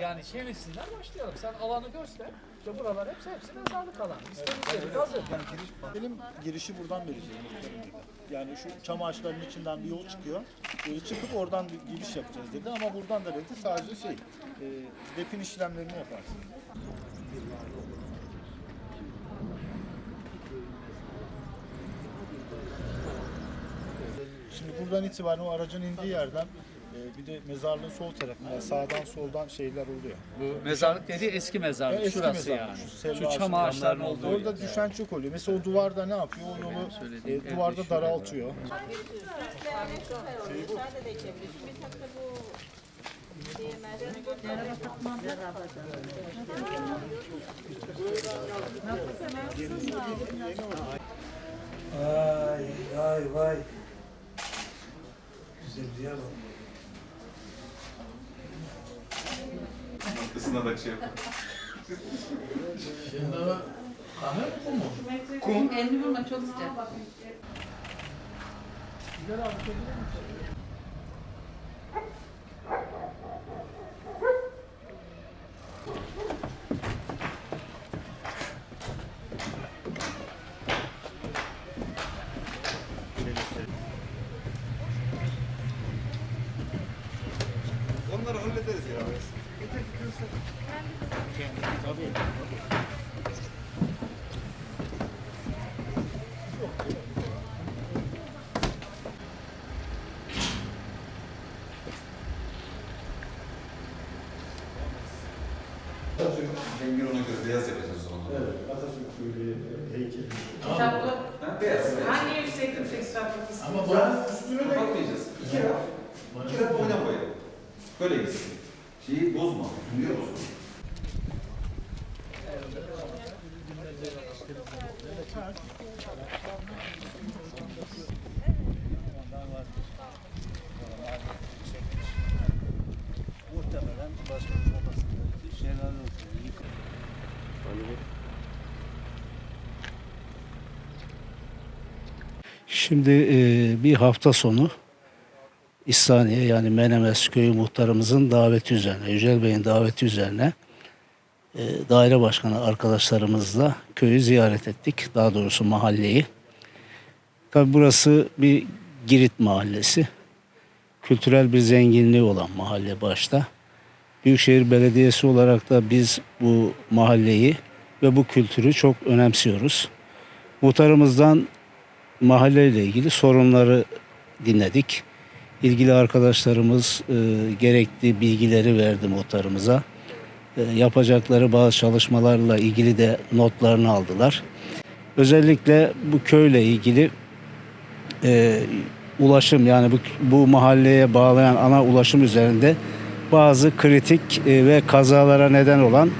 Yani çevirsinler başlayalım. Sen alanı göster. İşte buralar hepsi hepsi mezarlık alanı. İstedikleri hazır. Benim girişi buradan vereceğim. Yani şu çam ağaçlarının içinden bir yol çıkıyor. Ee, çıkıp oradan bir giriş yapacağız dedi ama buradan da dedi sadece şey, e, defin işlemlerini yaparsın. Şimdi buradan itibaren o aracın indiği yerden bir de mezarlığın sol tarafından sağdan soldan şeyler oluyor. Bu mezarlık dediği eski mezarlık. Eski Şurası mezarlık, yani. şu Şu çam ağaçlarının olduğu Orada yer. düşen çok oluyor. Mesela o duvarda ne yapıyor? O yolu söylediğim e, evde duvarda şurada daraltıyor. Süslenmek süper oluyor. Sade de içebilirsin. Bir takta bu diyemezsin. Vay vay vay. Güzelliğe bak. Isınarak şey yapar. Elini vurma çok sıcak. Onları Rengini ona göre beyaz yapacağız o zaman. Evet, Atatürk böyle heykeli. Kitaplı. Ha, beyaz. beyaz. Hangi yükseklik tekstil Ama ben üstüne de Bakmayacağız. İki raf. İki raf oyna boya. Böyle gitsin. Şeyi bozma. Tümüyor bozma. Muhtemelen. Şimdi e, bir hafta sonu İhsaniye yani Menemes köyü muhtarımızın daveti üzerine, Yücel Bey'in daveti üzerine e, daire başkanı arkadaşlarımızla köyü ziyaret ettik. Daha doğrusu mahalleyi. Tabi burası bir Girit mahallesi. Kültürel bir zenginliği olan mahalle başta. Büyükşehir Belediyesi olarak da biz bu mahalleyi ve bu kültürü çok önemsiyoruz. Muhtarımızdan mahalleyle ilgili sorunları dinledik. İlgili arkadaşlarımız e, gerekli bilgileri verdi muhtarımıza. E, yapacakları bazı çalışmalarla ilgili de notlarını aldılar. Özellikle bu köyle ilgili e, ulaşım yani bu, bu mahalleye bağlayan ana ulaşım üzerinde bazı kritik e, ve kazalara neden olan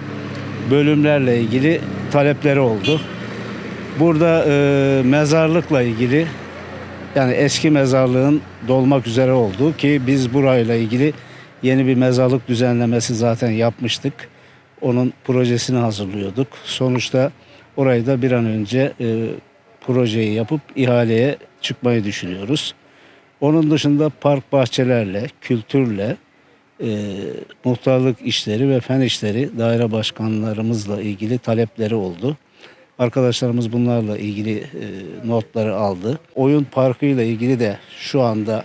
bölümlerle ilgili talepleri oldu. Burada e, mezarlıkla ilgili yani eski mezarlığın dolmak üzere olduğu ki biz burayla ilgili yeni bir mezarlık düzenlemesi zaten yapmıştık. Onun projesini hazırlıyorduk. Sonuçta orayı da bir an önce e, projeyi yapıp ihaleye çıkmayı düşünüyoruz. Onun dışında park bahçelerle, kültürle, e, muhtarlık işleri ve fen işleri daire başkanlarımızla ilgili talepleri oldu. Arkadaşlarımız bunlarla ilgili e, notları aldı. Oyun parkı ile ilgili de şu anda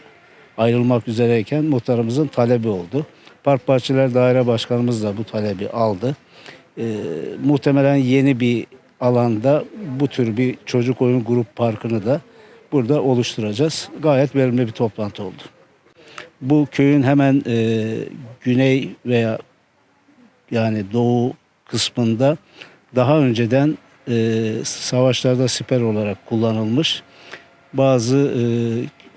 ayrılmak üzereyken muhtarımızın talebi oldu. Park Bahçeler Daire Başkanımız da bu talebi aldı. E, muhtemelen yeni bir alanda bu tür bir çocuk oyun grup parkını da burada oluşturacağız. Gayet verimli bir toplantı oldu. Bu köyün hemen e, güney veya yani doğu kısmında daha önceden e, savaşlarda siper olarak kullanılmış bazı e,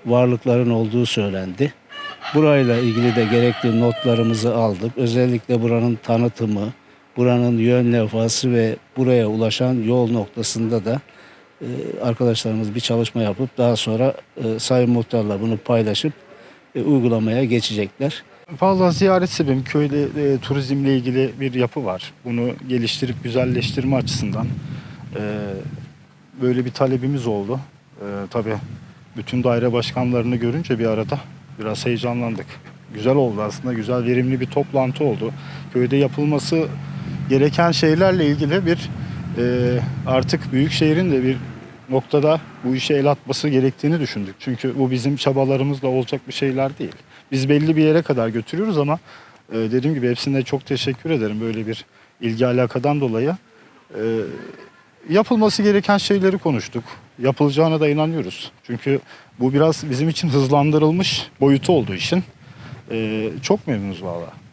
varlıkların olduğu söylendi. Burayla ilgili de gerekli notlarımızı aldık. Özellikle buranın tanıtımı, buranın yön levhası ve buraya ulaşan yol noktasında da e, arkadaşlarımız bir çalışma yapıp daha sonra e, Sayın Muhtar'la bunu paylaşıp e, uygulamaya geçecekler. Valla ziyaret sebebim köyde e, turizmle ilgili bir yapı var. Bunu geliştirip güzelleştirme açısından böyle bir talebimiz oldu. E, tabii bütün daire başkanlarını görünce bir arada biraz heyecanlandık. güzel oldu aslında. Güzel, verimli bir toplantı oldu. Köyde yapılması gereken şeylerle ilgili bir e, artık büyükşehirin de bir noktada bu işe el atması gerektiğini düşündük. Çünkü bu bizim çabalarımızla olacak bir şeyler değil. Biz belli bir yere kadar götürüyoruz ama e, dediğim gibi hepsine çok teşekkür ederim böyle bir ilgi alakadan dolayı. E, yapılması gereken şeyleri konuştuk. Yapılacağına da inanıyoruz. Çünkü bu biraz bizim için hızlandırılmış boyutu olduğu için e, çok memnunuz valla.